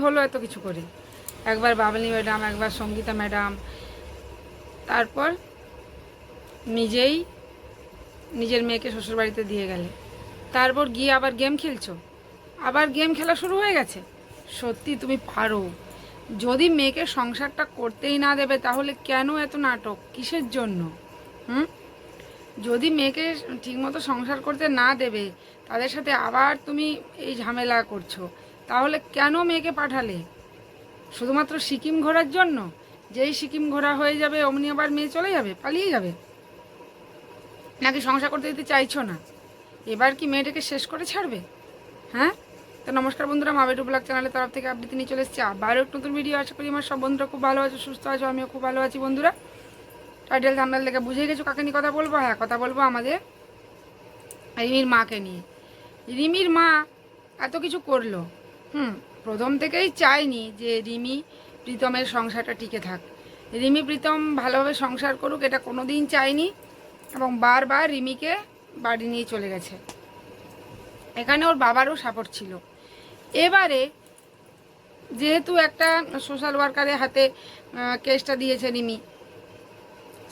হলো এত কিছু করে। একবার বাবলি ম্যাডাম, একবার সঙ্গীতা ম্যাডাম। তারপর নিজেই নিজের মেয়েকে শ্বশুরবাড়িতে দিয়ে গেলে। তারপর গিয়ে আবার গেম খেলছো। আবার গেম খেলা শুরু হয়ে গেছে। সত্যি তুমি পারো। যদি মেয়েকে সংসারটা করতেই না দেবে, তাহলে কেন এত নাটক? কিসের জন্য? হুম? যদি মেয়েকে ঠিকমতো সংসার করতে না দেবে, তাদের সাথে আবার তুমি এই ঝামেলা করছ। তাহলে কেন মেয়েকে পাঠালে? শুধুমাত্র সিকিম ঘোরার জন্য? যেই সিকিম ঘোরা হয়ে যাবে, অমনি আবার মেয়ে চলে যাবে, পালিয়ে যাবে? নাকি সংসার করতে দিতে চাইছো না? এবার কি মেয়েটাকে শেষ করে ছাড়বে? হ্যাঁ? তো নমস্কার বন্ধুরা, মা বেটু ব্লগ চ্যানেলের তরফ থেকে আপডেট নিয়ে চলে এসেছি। আবারও একটু নতুন ভিডিও আশা করি আমার সব বন্ধুরা খুব ভালো আছে, সুস্থ আছো, আমিও খুব ভালো আছি বন্ধুরা। টাইটেল থামনাল দেখে বুঝে গেছো কাকে নিয়ে কথা বলব? হ্যাঁ কথা বলব আমাদের রিমির মাকে নিয়ে। রিমির মা এত কিছু করল। হুম, প্রথম থেকেই চায়নি যে রিমি প্রীতমের সংসারটা টিকে থাক। রিমি প্রীতম ভালোভাবে সংসার করুক, এটা কোনো দিন চায়নি এবং বারবার রিমিকে বাড়ি নিয়ে চলে গেছে। এখানে ওর বাবারও সাপোর্ট ছিল। এবারে যেহেতু একটা সোশ্যাল ওয়ার্কারের হাতে কেসটা দিয়েছে রিমি,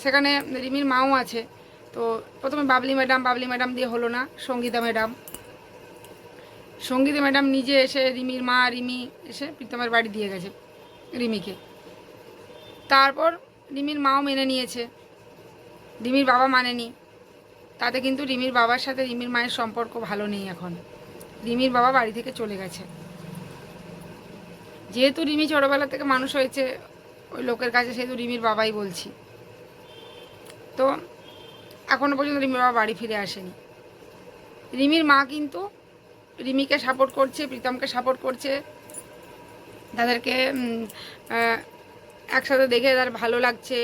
সেখানে রিমির মাও আছে, তো প্রথমে বাবলি ম্যাডাম বাবলি ম্যাডাম দিয়ে হলো না, সঙ্গীতা ম্যাডাম সঙ্গীতা ম্যাডাম নিজে এসে রিমির মা, রিমি এসে প্রীতমের বাড়ি দিয়ে গেছে, রিমিকে। তারপর রিমির মাও মেনে নিয়েছে, রিমির বাবা মানেনি। তাতে কিন্তু রিমির বাবার সাথে রিমির মায়ের সম্পর্ক ভালো নেই এখন। রিমির বাবা বাড়ি থেকে চলে গেছে। যেহেতু রিমি ছোটোবেলা থেকে মানুষ হয়েছে, ওই লোকের কাছে সেহেতু রিমির বাবাই বলছি। তো এখনও পর্যন্ত রিমির বাবা বাড়ি ফিরে আসেনি। রিমির মা কিন্তু রিমিকে সাপোর্ট করছে, প্রীতমকে সাপোর্ট করছে। তাদেরকে একসাথে দেখে তার ভালো লাগছে।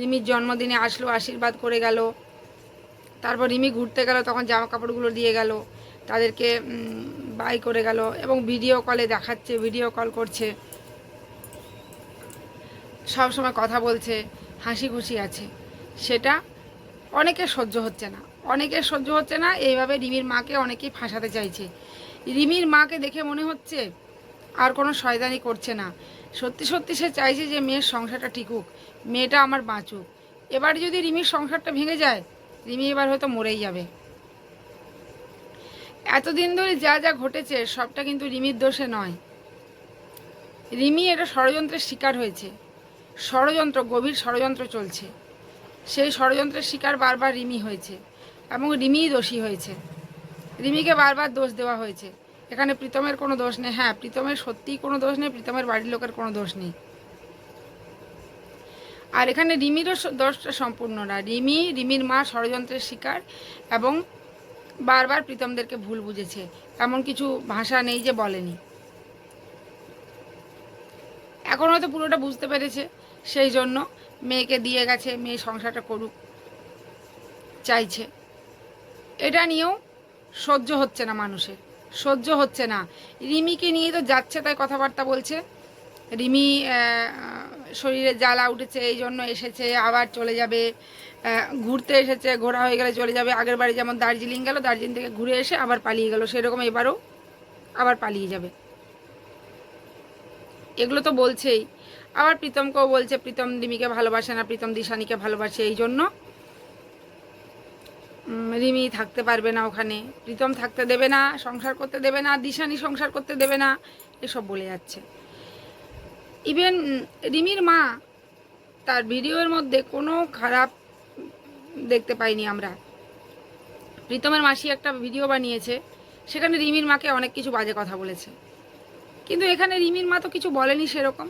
রিমির জন্মদিনে আসলো, আশীর্বাদ করে গেল। তারপর রিমি ঘুরতে গেল, তখন জামা কাপড়গুলো দিয়ে গেল। তাদেরকে বাই করে গেল এবং ভিডিও কলে দেখাচ্ছে ভিডিও কল করছে। সব সময় কথা বলছে, হাসি খুশি আছে। সেটা অনেকে সহ্য হচ্ছে না। অনেকের সহ্য হচ্ছে না, এইভাবে রিমির মাকে অনেকেই ফাঁসাতে চাইছে। রিমির মাকে দেখে মনে হচ্ছে আর কোনো শয়দানি করছে না। সত্যি সত্যি সে চাইছে যে মেয়ের সংসারটা টিকুক মেয়েটা আমার বাঁচুক। এবার যদি রিমির সংসারটা ভেঙে যায়, রিমি এবার হয়তো মরেই যাবে। এতদিন ধরে যা যা ঘটেছে, সবটা কিন্তু রিমির দোষে নয়। রিমি এটা ষড়যন্ত্রের শিকার হয়েছে। ষড়যন্ত্র, গভীর ষড়যন্ত্র চলছে। সেই ষড়যন্ত্রের শিকার বারবার রিমি হয়েছে। এবং রিমিই দোষী হয়েছে। রিমিকে বারবার দোষ দেওয়া হয়েছে। এখানে প্রীতমের কোনো দোষ নেই। হ্যাঁ প্রীতমের সত্যিই কোনো দোষ নেই, প্রীতমের বাড়ির লোকের কোনো দোষ নেই। আর এখানে রিমিরও দোষটা সম্পূর্ণ না। রিমি, রিমির মা ষড়যন্ত্রের শিকার এবং বারবার প্রীতমদেরকে ভুল বুঝেছে। এমন কিছু ভাষা নেই যে বলেনি। এখন হয়তো পুরোটা বুঝতে পেরেছে। সেই জন্য মেয়েকে দিয়ে গেছে, মেয়ে সংসারটা করুক, চাইছে। এটা নিয়েও সহ্য হচ্ছে না মানুষের সহ্য হচ্ছে না। রিমিকে নিয়ে তো যাচ্ছে তাই কথাবার্তা বলছে। রিমি শরীরে জ্বালা উঠেছে, এই জন্য এসেছে, আবার চলে যাবে ঘুরতে এসেছে, ঘোরা হয়ে গেলে চলে যাবে। আগের বাড়ি যেমন দার্জিলিং গেল, দার্জিলিং থেকে ঘুরে এসে আবার পালিয়ে গেল। সেরকম এবারও আবার পালিয়ে যাবে। এগুলো তো বলছেই। আবার প্রীতমকেও বলছে, প্রীতম রিমিকে ভালোবাসে না, প্রীতম দিশানিকে ভালোবাসে এই জন্য। রিমি থাকতে পারবে না ওখানে, প্রীতম থাকতে দেবে না, সংসার করতে দেবে না, দিশানি সংসার করতে দেবে না, এসব বলে যাচ্ছে। ইভেন রিমির মা তার ভিডিওর মধ্যে কোনো খারাপ দেখতে পাইনি আমরা। প্রীতমের মাসি একটা ভিডিও বানিয়েছে, সেখানে রিমির মাকে অনেক কিছু বাজে কথা বলেছে। কিন্তু এখানে রিমির মা তো কিছু বলেনি সেরকম।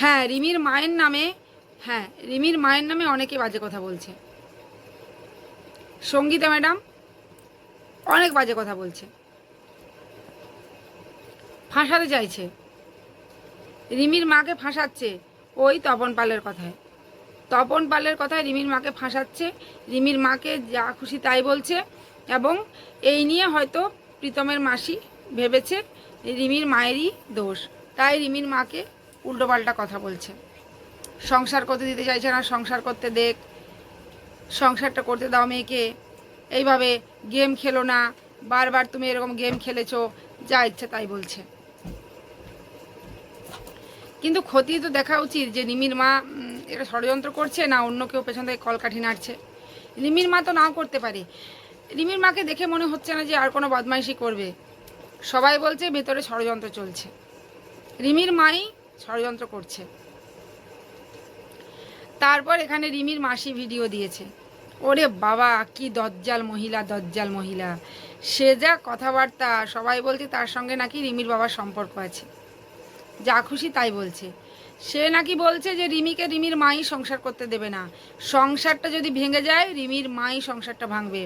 হ্যাঁ রিমির মায়ের নামে হ্যাঁ রিমির মায়ের নামে অনেকে বাজে কথা বলছে। সঙ্গীতা ম্যাডাম অনেক বাজে কথা বলছে। ফাঁসাতে চাইছে। রিমির মাকে ফাঁসাচ্ছে ওই তপন পালের কথায়। তপন পালের কথায় রিমির মাকে ফাঁসাচ্ছে, রিমির মাকে যা খুশি তাই বলছে এবং এই নিয়ে হয়তো প্রীতমের মাসি ভেবেছে রিমির মায়েরই দোষ। তাই রিমির মাকে উল্টোপাল্টা কথা বলছে। সংসার করতে দিতে চাইছে না, সংসার করতে দেখ। সংসারটা করতে দাও মেয়েকে। এইভাবে গেম খেলো না। বারবার তুমি এরকম গেম খেলেছো, যা ইচ্ছে তাই বলছে। কিন্তু ক্ষতি তো দেখা উচিত যে রিমির মা এটা ষড়যন্ত্র করছে না অন্য কেউ পেছন থেকে কলকাঠি নাড়ছে। রিমির মা তো নাও করতে পারে। রিমির মাকে দেখে মনে হচ্ছে না যে আর কোনো বদমাইশি করবে। সবাই বলছে ভেতরে ষড়যন্ত্র চলছে। রিমির মাই ষড়যন্ত্র করছে। তারপর এখানে রিমির মাসি ভিডিও দিয়েছে। ওরে বাবা, কি দজ্জাল মহিলা দজ্জাল মহিলা। সে যা কথাবার্তা, সবাই বলছে তার সঙ্গে নাকি রিমির বাবার সম্পর্ক আছে। যা খুশি তাই বলছে। সে নাকি বলছে যে রিমিকে রিমির মাই সংসার করতে দেবে না। সংসারটা যদি ভেঙে যায়, রিমির মাই সংসারটা ভাঙবে।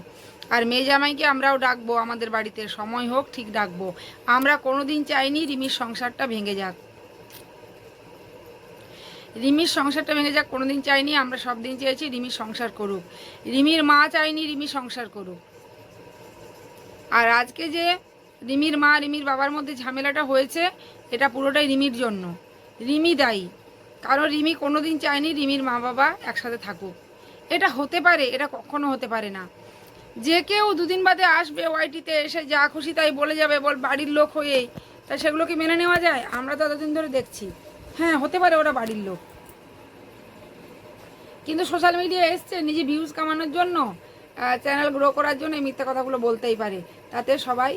আর মেয়ে জামাইকে আমরাও ডাকবো, আমাদের বাড়িতে সময় হোক ঠিক ডাকবো। আমরা কোনোদিন চাইনি রিমির সংসারটা ভেঙে যাক। রিমির সংসারটা ভেঙে যাক, কোনোদিন চাইনি, আমরা সব দিন চেয়েছি রিমির সংসার করুক। রিমির মা চাইনি, রিমি সংসার করুক। আর আজকে যে রিমির মা, রিমির বাবার মধ্যে ঝামেলাটা হয়েছে, এটা পুরোটাই রিমির জন্য। রিমি দায়ী। কারণ রিমি কোনোদিন চায়নি রিমির মা বাবা একসাথে থাকুক। এটা হতে পারে, এটা কখনো হতে পারে না। যে কেউ দুদিন বাদে আসবে ওয়াইটিতে, এসে যা খুশি তাই বলে যাবে, বল বাড়ির লোক হয়েই। তা সেগুলো কি মেনে নেওয়া যায়? আমরা তো এতদিন ধরে দেখছি। হ্যাঁ হতে পারে ওরা বাড়ির লোক। কিন্তু সোশ্যাল মিডিয়া এসছে নিজে ভিউজ কামানোর জন্য চ্যানেল গ্রো করার জন্য এই মিথ্যা কথাগুলো বলতেই পারে। তাতে সবাই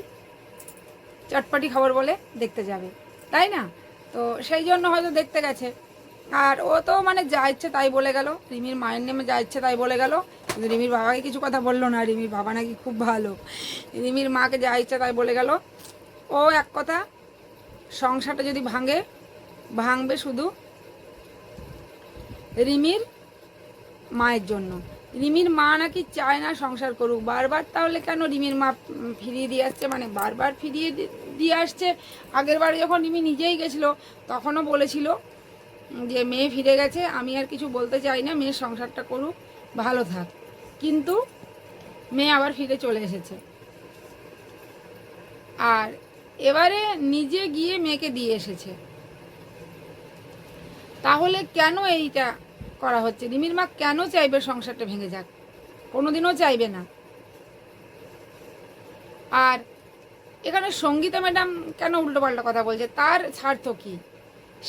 চটপটি খবর বলে দেখতে যাবে। তাই না? তো সেই জন্য হয়তো দেখতে গেছে। আর ও তো মানে যা ইচ্ছে তাই বলে গেল। রিমির মায়ের নেমে যা ইচ্ছে তাই বলে গেল। কিন্তু রিমির বাবাকে কিছু কথা বলল না। রিমির বাবা নাকি খুব ভালো। রিমির মাকে যা ইচ্ছে তাই বলে গেল। ও এক কথা, সংসারটা যদি ভাঙে ভাঙবে শুধু রিমির মায়ের জন্য। রিমির মা নাকি চায় না সংসার করুক। বারবার তাহলে কেন রিমির মা ফিরিয়ে দিয়ে আসছে? মানে বারবার ফিরিয়ে দিয়ে আসছে? আগের বারে যখন রিমি নিজেই গেছিল, তখনও বলেছিল যে, মেয়ে ফিরে গেছে, আমি আর কিছু বলতে চাই না, মেয়ের সংসারটা করুক, ভালো থাক। কিন্তু মেয়ে আবার ফিরে চলে এসেছে। আর এবারে নিজে গিয়ে মেয়েকে দিয়ে এসেছে। তাহলে কেন এইটা করা হচ্ছে? রিমির মা কেন চাইবে সংসারটা ভেঙে যাক? কোনোদিনও চাইবে না। আর এখানে সঙ্গীতা ম্যাডাম কেন উল্টোপাল্টা কথা বলছে? তার স্বার্থ কি?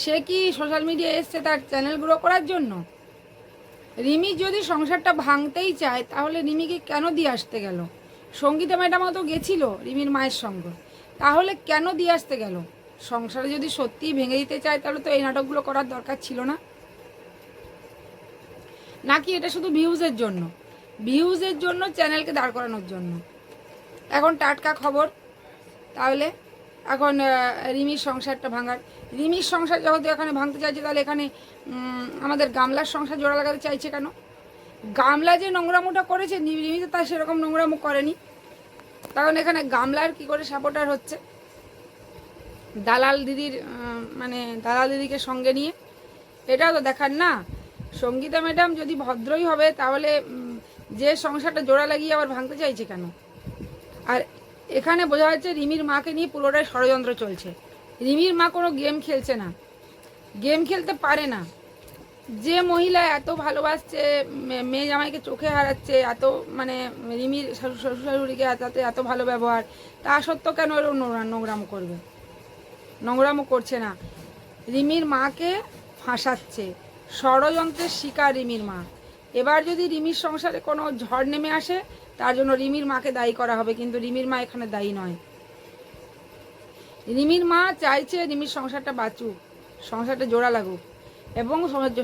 সে কি সোশ্যাল মিডিয়া এসছে তার চ্যানেল গ্রো করার জন্য? রিমি যদি সংসারটা ভাঙতেই চায়, তাহলে রিমিকে কেন দিয়ে আসতে গেল? সঙ্গীতা ম্যাডামও তো গেছিল রিমির মায়ের সঙ্গে। তাহলে কেন দিয়ে আসতে গেল? সংসারে যদি সত্যিই ভেঙে দিতে চায়, তাহলে তো এই নাটকগুলো করার দরকার ছিল না। নাকি এটা শুধু ভিউজের জন্য? ভিউজের জন্য, চ্যানেলকে দাঁড় করানোর জন্য। এখন টাটকা খবর। তাহলে এখন রিমির সংসারটা ভাঙার। রিমির সংসার যেহেতু এখানে ভাঙতে চাইছে, তাহলে এখানে আমাদের গামলার সংসার জোড়া লাগাতে চাইছে কেন? গামলা যে নোংরামোটা করেছে রিমি তো তার সেরকম নোংরামো করেনি। তখন এখানে গামলার কি করে সাপোর্টার হচ্ছে? দালাল দিদির মানে দালাল দিদিকে সঙ্গে নিয়ে। এটাও তো দেখার না। সঙ্গীতা ম্যাডাম যদি ভদ্রই হবে, তাহলে যে সংসারটা জোড়া লাগিয়ে আবার ভাঙতে চাইছে কেন? আর এখানে বোঝা যাচ্ছে রিমির মাকে নিয়ে পুরোটাই ষড়যন্ত্র চলছে। রিমির মা কোনো গেম খেলছে না। গেম খেলতে পারে না। যে মহিলা এত ভালোবাসছে মেয়ে জামাইকে চোখে হারাচ্ছে, এত মানে রিমির শ্বশুর শাশুড়িকে এত এত ভালো ব্যবহার, তা সত্ত্বেও কেন ওর নোংরা নোংরামো করবে? নোংরামো করছে না। রিমির মাকে ফাঁসাচ্ছে। ষড়যন্ত্রের শিকার রিমির মা। এবার যদি রিমির সংসারে কোনো ঝড় নেমে আসে, তার জন্য রিমির মাকে দায়ী করা হবে, কিন্তু রিমির মা এখানে দায়ী নয়। রিমির মা চাইছে রিমির সংসারটা বাঁচুক, সংসারটা জোড়া লাগুক, এবং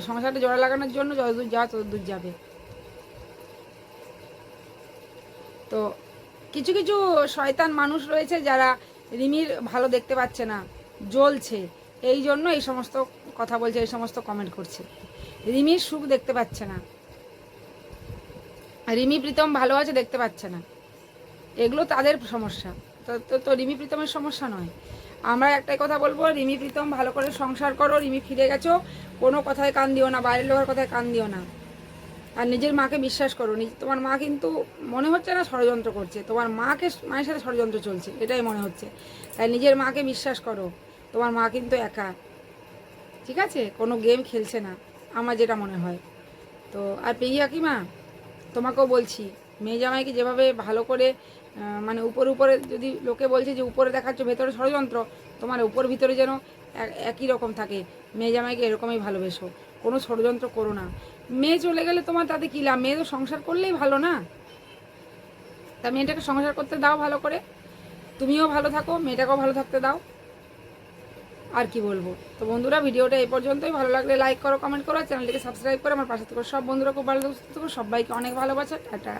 সংসারটা জোড়া লাগানোর জন্য যতদূর যা ততদূর যাবে। তো কিছু কিছু শয়তান মানুষ রয়েছে যারা রিমির ভালো দেখতে পাচ্ছে না। জ্বলছে। এই জন্য এই সমস্ত কথা বলছে, এই সমস্ত কমেন্ট করছে। রিমির সুখ দেখতে পাচ্ছে না। রিমি, প্রীতম ভালো আছে দেখতে পাচ্ছে না। এগুলো তাদের সমস্যা। তো, তো- রিমি প্রীতমের সমস্যা নয়। আমরা একটাই কথা বলব, রিমি, প্রীতম, ভালো করে সংসার করো, রিমি ফিরে গেছো, কোনো কথায় কান দিও না, বাইরের লোকের কথায় কান দিও না। আর নিজের মাকে বিশ্বাস করো তোমার মা কিন্তু মনে হচ্ছে না ষড়যন্ত্র করছে, তোমার মাকে, মায়ের সাথে ষড়যন্ত্র চলছে, এটাই মনে হচ্ছে। তাই নিজের মাকে বিশ্বাস করো। তোমার মা কিন্তু একা। ঠিক আছে? কোনো গেম খেলছে না, আমার যেটা মনে হয়। তো, আর পেহিয়া কি মা তোমাকেও বলছি, মেয়ে জামাইকে যেভাবে ভালো করে মানে উপরে উপরে যদি লোকে বলছে যে উপরে দেখাচ্ছ, ভেতরে ষড়যন্ত্র, তোমার উপর ভিতরে যেন এক- একই রকম থাকে। মেয়ে জামাইকে এরকমই ভালোবেসো। কোনো ষড়যন্ত্র করো না। মেয়ে চলে গেলে তোমার তাতে কী লাভ? মেয়ে তো সংসার করলেই ভালো না? তা মেয়েটাকে সংসার করতে দাও ভালো করে। তুমিও ভালো থাকো, মেয়েটাকেও ভালো থাকতে দাও। আর কি বলব? তো বন্ধুরা, ভিডিওটা এই পর্যন্তই। ভালো লাগলে লাইক করো কমেন্ট করো চ্যানেলটিকে সাবস্ক্রাইব করো। আমার পাশে থেকে সব বন্ধুরা খুব ভালো থাকো সবাইকে অনেক ভালোবাসা। টাটা।